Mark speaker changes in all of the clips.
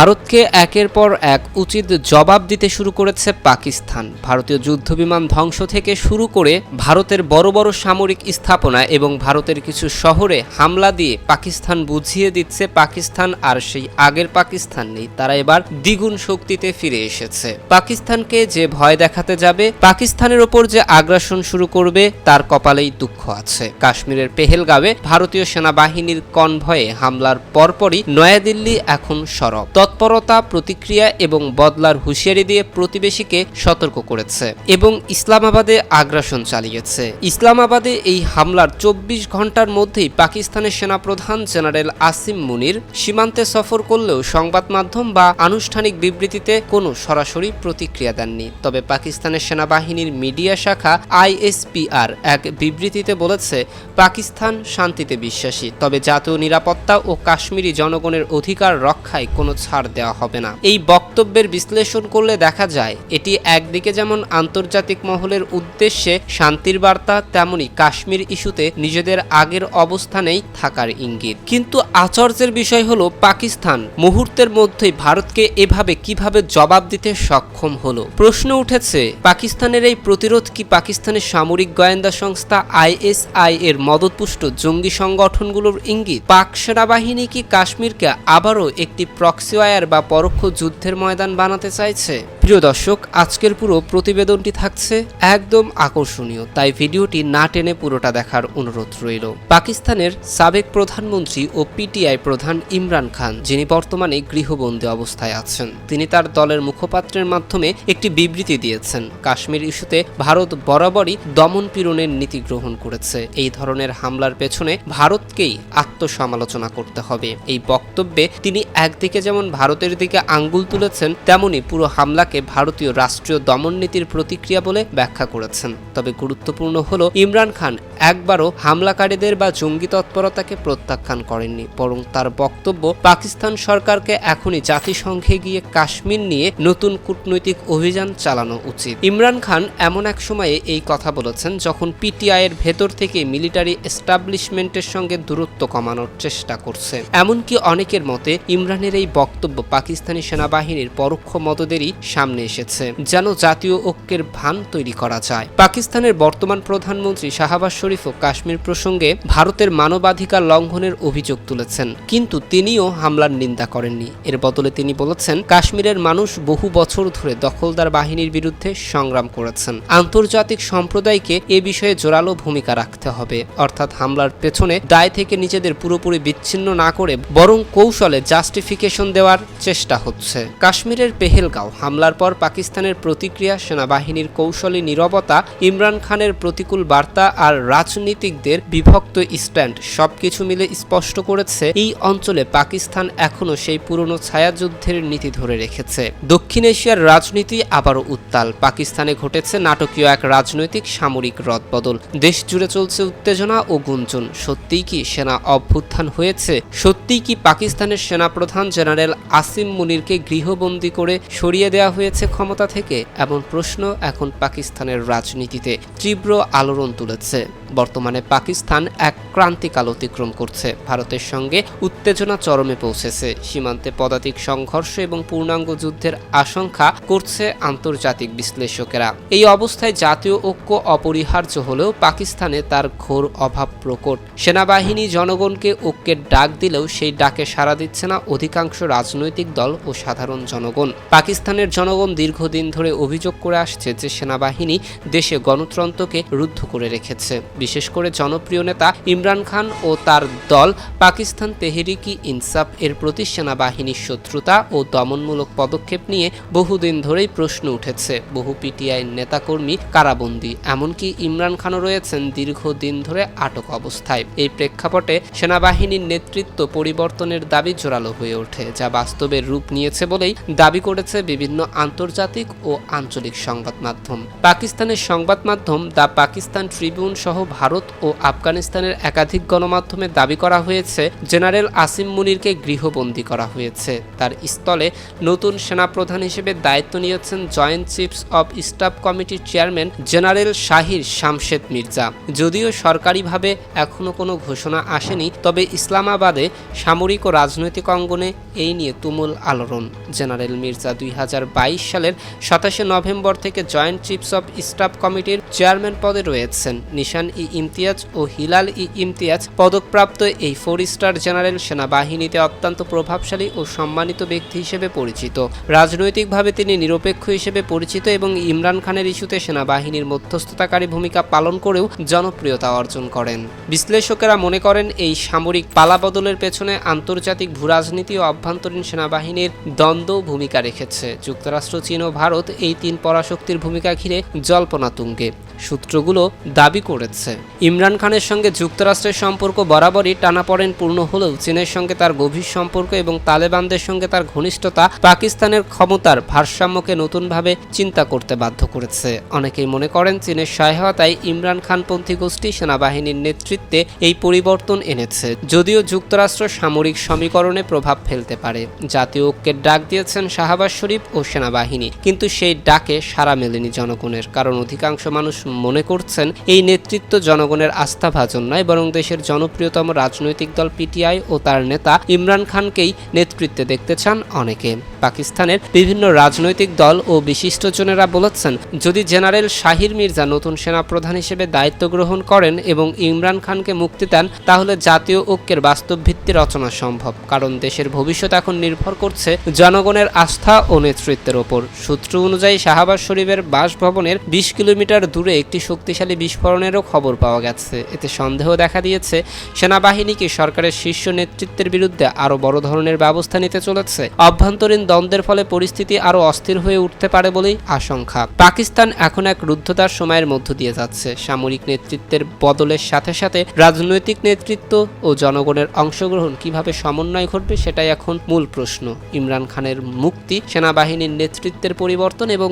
Speaker 1: ভারতকে একের পর এক উচিত জবাব দিতে শুরু করেছে পাকিস্তান। ভারতীয় যুদ্ধবিমান ধ্বংস থেকে শুরু করে ভারতের বড় বড় সামরিক স্থাপনা এবং ভারতের কিছু শহরে হামলা দিয়ে পাকিস্তান বুঝিয়ে দিচ্ছে পাকিস্তান আর সেই আগের পাকিস্তান নেই। তারা এবার দ্বিগুণ শক্তিতে ফিরে এসেছে। পাকিস্তানকে যে ভয় দেখাতে যাবে, পাকিস্তানের ওপর যে আগ্রাসন শুরু করবে, তার কপালেই দুঃখ আছে। কাশ্মীরের পেহেলগাঁওয়ে ভারতীয় সেনাবাহিনীর কনভয়ে হামলার পরপরই নয়াদিল্লি এখন সরব। তৎপরতা, প্রতিক্রিয়া এবং বদলার হুঁশিয়ারি দিয়ে প্রতিবেশীকে সতর্ক করেছে এবং ইসলামাবাদে আগ্রাসন চালিয়েছে। ইসলামাবাদে এই হামলার চব্বিশ ঘণ্টার মধ্যেই পাকিস্তানের সেনাপ্রধান জেনারেল আসিম মুনির সীমান্তে সফর করলেও সংবাদ মাধ্যম বা আনুষ্ঠানিক বিবৃতিতে কোনো সরাসরি প্রতিক্রিয়া দেননি। তবে পাকিস্তানের সেনাবাহিনীর মিডিয়া শাখা আইএসপিআর এক বিবৃতিতে বলেছে, পাকিস্তান শান্তিতে বিশ্বাসী। তবে জাতীয় নিরাপত্তা ও কাশ্মীরি জনগণের অধিকার রক্ষায় কোনো ছাড় দেওয়া হবে না। এই বক্তব্যের বিশ্লেষণ করলে দেখা যায়, এটি একদিকে যেমন আন্তর্জাতিক মহলের উদ্দেশ্যে শান্তির বার্তা, তেমনি কাশ্মীর ইস্যুতে নিজেদের আগের অবস্থানেই থাকার ইঙ্গিত। কিন্তু আশ্চর্যের বিষয় হলো পাকিস্তান। মুহূর্তের মধ্যেই ভারতকে এভাবে কীভাবে জবাব দিতে সক্ষম হলো? প্রশ্ন উঠেছে, পাকিস্তানের এই প্রতিরোধ কি পাকিস্তানের সামরিক গোয়েন্দা সংস্থা আইএসআই এর মদতপুষ্ট জঙ্গি সংগঠনগুলোর ইঙ্গিত? পাক সেনাবাহিনী কি কাশ্মীরকে আবারও একটি প্রক্সিওয়ার বা পরোক্ষ যুদ্ধের ময়দান বানাতে চাইছে। প্রিয় দর্শক, আজকের পুরো প্রতিবেদনটি থাকছে একদম আকর্ষণীয়, তাই ভিডিওটি না টেনে পুরোটা দেখার অনুরোধ রইল। পাকিস্তানের সাবেক প্রধানমন্ত্রী ও পিটিআই প্রধান ইমরান খান, যিনি বর্তমানে গৃহবন্দী অবস্থায় আছেন, তিনি তার দলের মুখপাত্রের মাধ্যমে একটি বিবৃতি দিয়েছেন। কাশ্মীর ইস্যুতে ভারত বরাবরই দমন পীড়নের নীতি গ্রহণ করেছে। এই ধরনের হামলার পেছনে ভারতকেই আত্মসমালোচনা করতে হবে। এই বক্তব্যে তিনি একদিকে যেমন ভারতের দিকে আঙ্গুল তুলেছেন, তেমনি পুরো হামলাকে ভারতীয় রাষ্ট্রীয় দমননীতির প্রতিক্রিয়া বলে ব্যাখ্যা করেছেন। তবে গুরুত্বপূর্ণ হল ইমরান খান একবারও হামলাকারীদের বা জঙ্গি তৎপরতাকে প্রত্যাখ্যান করেননি, বরং তার বক্তব্য পাকিস্তান সরকারকে এখনই জাতিসংঘে গিয়ে কাশ্মীর নিয়ে নতুন কূটনৈতিক অভিযান চালানো উচিত। ইমরান খান এমন এক সময়ে এই কথা বলেছেন যখন পিটিআই এর ভেতর থেকে মিলিটারি এস্টাবলিশমেন্টের সঙ্গে দূরত্ব কমানোর চেষ্টা করছে এমনকি অনেকের মতে ইমরানের এই বক্তব্য পাকিস্তানি সেনাবাহিনীর পরোক্ষ মদদেরই সামনে এসেছে, যেন জাতীয় ঐক্যের ভান তৈরি করা যায়। পাকিস্তানের বর্তমান প্রধানমন্ত্রী শাহবাজ শরীফও কাশ্মীর প্রসঙ্গে ভারতের মানবাধিকার লঙ্ঘনের অভিযোগ তুলেছেন। কিন্তু তিনিও হামলার নিন্দা করেননি। এর বদলে তিনি বলেছেন, কাশ্মীরের মানুষ বহু বছর ধরে দখলদার বাহিনীর বিরুদ্ধে সংগ্রাম করেছেন। আন্তর্জাতিক সম্প্রদায়কে এ বিষয়ে জোরালো ভূমিকা রাখতে হবে। অর্থাৎ হামলার পেছনে দায় থেকে নিজেদের পুরোপুরি বিচ্ছিন্ন না করে বরং কৌশলে জাস্টিফিকেশন দেওয়ার চেষ্টা হচ্ছে। কাশ্মীরের পেহেলগাঁও হামলার পর পাকিস্তানের প্রতিক্রিয়া, সেনাবাহিনীর কৌশলী নীরবতা, ইমরান খানের প্রতিকূল বার্তা আর রাজনীতিকদের বিভক্ত স্ট্যান্ড সবকিছু মিলে স্পষ্ট করেছে, এই অঞ্চলে পাকিস্তান এখনও সেই পুরনো ছায়াযুদ্ধের নীতি ধরে রেখেছে। দক্ষিণ এশিয়ার রাজনীতি আবারও উত্তাল। পাকিস্তানে ঘটেছে নাটকীয় এক রাজনৈতিক সামরিক রদবদল। দেশ জুড়ে চলছে উত্তেজনা ও গুঞ্জন। সত্যিই কি সেনা অভ্যুত্থান হয়েছে? সত্যিই কি পাকিস্তানের সেনাপ্রধান জেনারেল আসিম মুনিরকে গৃহবন্দী করে সরিয়ে দেওয়া হয়েছে ক্ষমতা থেকে? এমন প্রশ্ন এখন পাকিস্তানের রাজনীতিতে তীব্র আলোড়ন তুলেছে। বর্তমানে পাকিস্তান এক ক্রান্তিকাল অতিক্রম করছে। ভারতের সঙ্গে উত্তেজনা চরমে পৌঁছেছে। সীমান্তে পদাতিক সংঘর্ষ এবং পূর্ণাঙ্গ যুদ্ধের আশঙ্কা করছে আন্তর্জাতিক বিশ্লেষকেরা। এই অবস্থায় জাতীয় ঐক্য অপরিহার্য হলেও পাকিস্তানে তার ঘোর অভাব প্রকট। সেনাবাহিনী জনগণকে ঐক্যের ডাক দিলেও সেই ডাকে সাড়া দিচ্ছে না অধিকাংশ রাজনৈতিক দল ও সাধারণ জনগণ। পাকিস্তানের জনগণ দীর্ঘদিন ধরে অভিযোগ করে আসছে যে সেনাবাহিনী দেশে গণতন্ত্রকে রুদ্ধ করে রেখেছে। বিশেষ করে জনপ্রিয় নেতা ইমরান খান ও তার দল পাকিস্তান তেহরিকি ইনসাফ এর প্রতি সেনাবাহিনীর শত্রুতা ও দমনমূলক পদক্ষেপ নিয়ে বহুদিন ধরেই প্রশ্ন উঠেছে। বহু পিটিআই নেতাকর্মী কারাবন্দী, এমনকি ইমরান খানও রয়েছেন দীর্ঘদিন ধরে আটক অবস্থায়। এই প্রেক্ষাপটে সেনাবাহিনীর নেতৃত্ব পরিবর্তনের দাবি জোরালো হয়ে ওঠে, যা বাস্তবের রূপ নিয়েছে বলেই দাবি করেছে বিভিন্ন আন্তর্জাতিক ও আঞ্চলিক সংবাদ মাধ্যম। পাকিস্তানের সংবাদ মাধ্যম দ্য পাকিস্তান ট্রিবিউন সহ ভারত ও আফগানিস্তানের একাধিক গণমাধ্যমে দাবি করা হয়েছে, জেনারেল আসিম মুনিরকে গৃহবন্দী করা হয়েছে। তার স্থলে নতুন সেনাপ্রধান হিসেবে দায়িত্ব নিয়েছেন জয়েন্ট চিফস অব স্টাফ কমিটির চেয়ারম্যান জেনারেল শাহির শামশেদ মির্জা। যদিও সরকারিভাবে এখনও কোনো ঘোষণা আসেনি, তবে ইসলামাবাদে সামরিক ও রাজনৈতিক অঙ্গনে এই নিয়ে তুমুল আলোড়ন। জেনারেল মির্জা দুই হাজার বাইশ সালের সাতাশে নভেম্বর থেকে জয়েন্ট চিফস অব স্টাফ কমিটির চেয়ারম্যান পদে রয়েছেন। নিশান ই ইমতিয়াজ ও হিলাল ই ইমতিয়াজ পদকপ্রাপ্ত এই ফোর স্টার জেনারেল সেনাবাহিনীতে অত্যন্ত প্রভাবশালী ও সম্মানিত ব্যক্তি হিসেবে পরিচিত। রাজনৈতিকভাবে তিনি নিরপেক্ষ হিসেবে পরিচিত এবং ইমরান খানের ইস্যুতে সেনাবাহিনীর মধ্যস্থতাকারী ভূমিকা পালন করেও জনপ্রিয়তা অর্জন করেন। বিশ্লেষকেরা মনে করেন এই সামরিক পালাবদলের পেছনে আন্তর্জাতিক ভূরাজনীতি ও অভ্যন্তরীণ সেনাবাহিনীর দ্বন্দ্ব ভূমিকা রেখেছে। যুক্তরাষ্ট্র, চীন ও ভারত এই তিন পরাশক্তির ভূমিকা ঘিরে জল্পনা তুঙ্গে। সূত্রগুলো দাবি করেছে। ইমরান খানের সঙ্গে যুক্তরাষ্ট্রের সম্পর্ক বরাবরই টানাপড়েন পূর্ণ হলেও চীনের সঙ্গে তার গভীর সম্পর্ক এবং তালেবানদের সঙ্গে তার ঘনিষ্ঠতা পাকিস্তানের ক্ষমতার ভারসাম্যকে নতুনভাবে চিন্তা করতে বাধ্য করেছে। অনেকেই মনে করেন চীনের সহায়তায় ইমরান খানপন্থী গোষ্ঠী সেনাবাহিনীর নেতৃত্বে এই পরিবর্তন এনেছে, যদিও যুক্তরাষ্ট্র সামরিক সমীকরণে প্রভাব ফেলতে পারে। জাতীয় ঐক্যের ডাক দিয়েছেন শাহবাজ শরীফ ও সেনাবাহিনী, কিন্তু সেই ডাকে সাড়া মেলেনি জনগণের, কারণ অধিকাংশ মানুষ মনে করছেন, এই নেতৃত্ব জনগণের আস্থাভাজন নয়, বরং দেশের জনপ্রিয়তম রাজনৈতিক দল পিটিআই ও তার নেতা ইমরান খানকেই নেতৃত্বে দেখতে চান অনেকে। পাকিস্তানের বিভিন্ন রাজনৈতিক দল ও বিশিষ্টজনেরা বলেছেন, যদি জেনারেল শাহির মির্জা নতুন সেনাপ্রধান হিসেবে দায়িত্ব গ্রহণ করেন এবং ইমরান খানকে মুক্তি দেন, তাহলে জাতীয় ঐক্যের বাস্তব ভিত্তি রচনা সম্ভব, কারণ দেশের ভবিষ্যৎ এখন নির্ভর করছে জনগণের আস্থা ও নেতৃত্বের ওপর। সূত্র অনুযায়ী শাহবাজ শরীফের বাসভবনের বিশ কিলোমিটার দূরে একটি শক্তিশালী বিস্ফোরণেরও খবর পাওয়া গেছে। এতে সন্দেহ দেখা দিয়েছে সেনাবাহিনীকে সরকারের শীর্ষ নেতৃত্বের বিরুদ্ধে আরও বড় ধরনের ব্যবস্থা নিতে চলেছে? অভ্যন্তরীণ দ্বন্দ্বের ফলে পরিস্থিতি আরও অস্থির হয়ে উঠতে পারে বলেই আশঙ্কা। পাকিস্তান এখন এক রুদ্ধতার সময়ের মধ্য দিয়ে যাচ্ছে। সামরিক নেতৃত্বের বদলের সাথে সাথে রাজনৈতিক নেতৃত্ব ও জনগণের অংশগ্রহণ কীভাবে সমন্বয় ঘটবে সেটাই এখন মূল প্রশ্ন। ইমরান খানের মুক্তি, সেনাবাহিনীর নেতৃত্বের পরিবর্তন এবং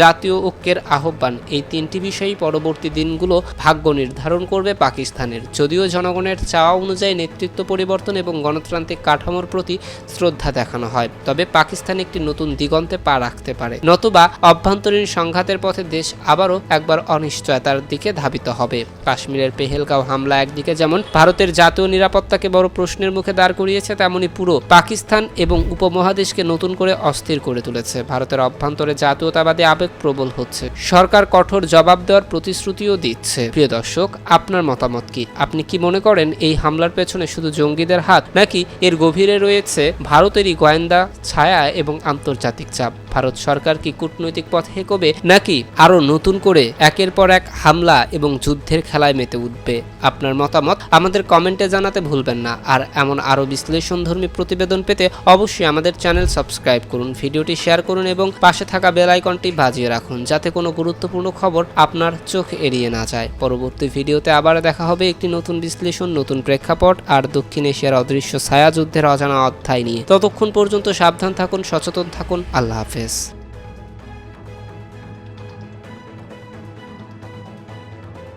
Speaker 1: জাতীয় ঐক্যের আহ্বান, এই তিনটি বিষয়ই পরবর্তী দিনগুলো ভাগ্য নির্ধারণ করবে পাকিস্তানের। যদিও জনগণের চাওয়া অনুযায়ী নেতৃত্ব পরিবর্তন এবং গণতান্ত্রিক কাঠামোর প্রতি শ্রদ্ধা দেখানো হয়, তবে পাকিস্তান একটি নতুন দিগন্তে পা রাখতে পারে। নতুবা অভ্যন্তরীণ সংঘাতের পথে দেশ আবারও একবার অনিশ্চয়তার দিকে ধাবিত হবে। কাশ্মীরের পেহেলগাঁও হামলা একদিকে যেমন ভারতের জাতীয় নিরাপত্তাকে বড় প্রশ্নের মুখে দাঁড় করিয়েছে, তেমনি পুরো পাকিস্তান এবং উপমহাদেশকে নতুন করে অস্থির করে তুলেছে। ভারতের অভ্যন্তরে জাতীয়তাবাদী আবেগ প্রবল হচ্ছে। সরকার কঠোর জবাব দেওয়ার প্রতিশ্রুতিও দিচ্ছে। প্রিয় দর্শক, আপনার মতামত কি? আপনি কি মনে করেন এই হামলার পেছনে শুধু জঙ্গিদের হাত নাকি এর গভীরে রয়েছে ভারতেরই গোয়েন্দা ছায়া এবং আন্তর্জাতিক চাপ? ভারত সরকার কি কূটনৈতিক পথে এগোবে, নাকি আরও নতুন করে একের পর এক হামলা এবং যুদ্ধের খেলায় মেতে উঠবে? আপনার মতামত আমাদের কমেন্টে জানাতে ভুলবেন না। আর এমন আরও বিশ্লেষণধর্মী প্রতিবেদন পেতে অবশ্যই আমাদের চ্যানেল সাবস্ক্রাইব করুন, ভিডিওটি শেয়ার করুন এবং পাশে থাকা বেল আইকনটি বাজিয়ে রাখুন, যাতে কোনো গুরুত্বপূর্ণ খবর আপনার চোখ এড়িয়ে না যায়। পরবর্তী ভিডিওতে আবার দেখা হবে একটি নতুন বিশ্লেষণ, নতুন প্রেক্ষাপট আর দক্ষিণ এশিয়ার অদৃশ্য ছায়া যুদ্ধের অজানা অধ্যায় নিয়ে। ততক্ষণ পর্যন্ত সাবধান থাকুন, সচেতন থাকুন। আল্লাহ হাফেজ। noches.